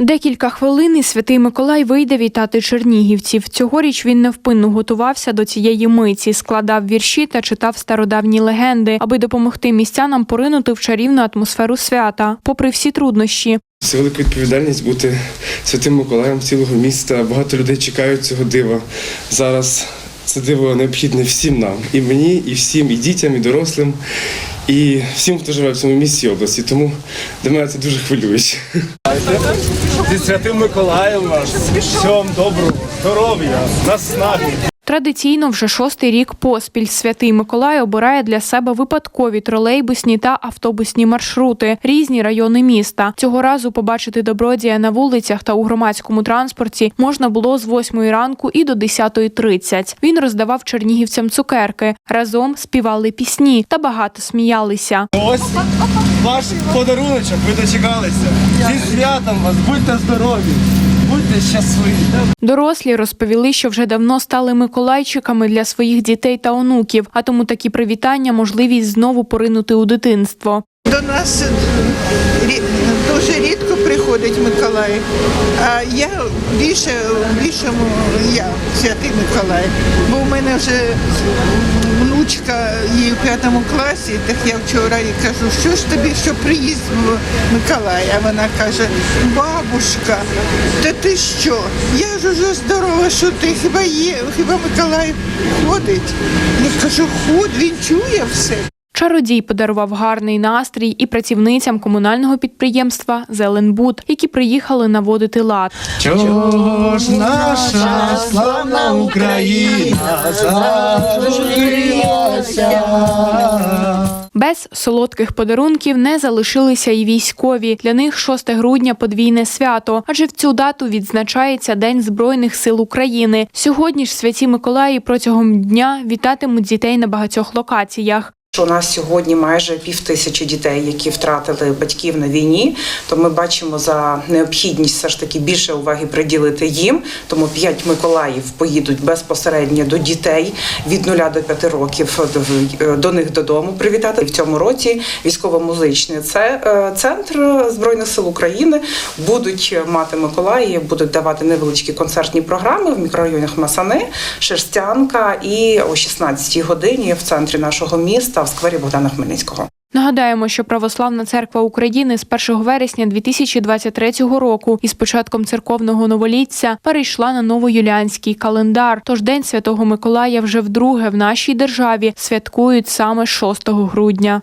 Декілька хвилин і святий Миколай вийде вітати чернігівців. Цьогоріч він невпинно готувався до цієї миті, складав вірші та читав стародавні легенди, аби допомогти містянам поринути в чарівну атмосферу свята, попри всі труднощі. Це велика відповідальність бути святим Миколаєм цілого міста. Багато людей чекають цього дива. Зараз це диво необхідне всім нам, і мені, і всім, і дітям, і дорослим, і всім, хто живе в цьому місті області. Тому для мене це дуже хвилююче. Зі святим Миколаєм вас. Всього доброго, здоров'я, наснаги. Традиційно вже шостий рік поспіль святий Миколай обирає для себе випадкові тролейбусні та автобусні маршрути, різні райони міста. Цього разу побачити добродія на вулицях та у громадському транспорті можна було з 8 ранку і до 10.30. Він роздавав чернігівцям цукерки, разом співали пісні та багато сміялися. Ось ваш подаруночок, ви дочекалися. Зі святом вас, будьте здорові, будьте щасливі. Дорослі розповіли, що вже давно стали миколайчиками для своїх дітей та онуків, а тому такі привітання можливість знову поринути у дитинство. До нас е, дуже рідко приходить Миколай, а я більше більшому я святий Миколай. Бо в мене вже 9 класі, так я вчора їй кажу, що ж тобі, що приїзд Миколай, а вона каже, бабушка, та ти що? Я ж уже здорова, що ти хіба є, хіба Миколай ходить? Я кажу, ход, він чує все. Чародій подарував гарний настрій і працівницям комунального підприємства Зеленбуд, які приїхали наводити лад. Чого ж наша славна Україна зажурилася? Без солодких подарунків не залишилися і військові. Для них 6 грудня подвійне свято, адже в цю дату відзначається День Збройних сил України. Сьогодні ж святі Миколаї протягом дня вітатимуть дітей на багатьох локаціях. Що у нас сьогодні майже пів тисячі дітей, які втратили батьків на війні, то ми бачимо за необхідність все ж таки більше уваги приділити їм. Тому п'ять Миколаїв поїдуть безпосередньо до дітей від 0 до 5 років до, них додому. Привітати в цьому році військово-музичний е, центр збройних сил України. Будуть мати Миколаї, будуть давати невеличкі концертні програми в мікрорайонах Масани, Шерстянка і о 16 годині в центрі нашого міста в сквері Богдана Хмельницького. Нагадаємо, що Православна церква України з 1 вересня 2023 року із початком церковного новоліття перейшла на новоюліанський календар. Тож День Святого Миколая вже вдруге в нашій державі святкують саме 6 грудня.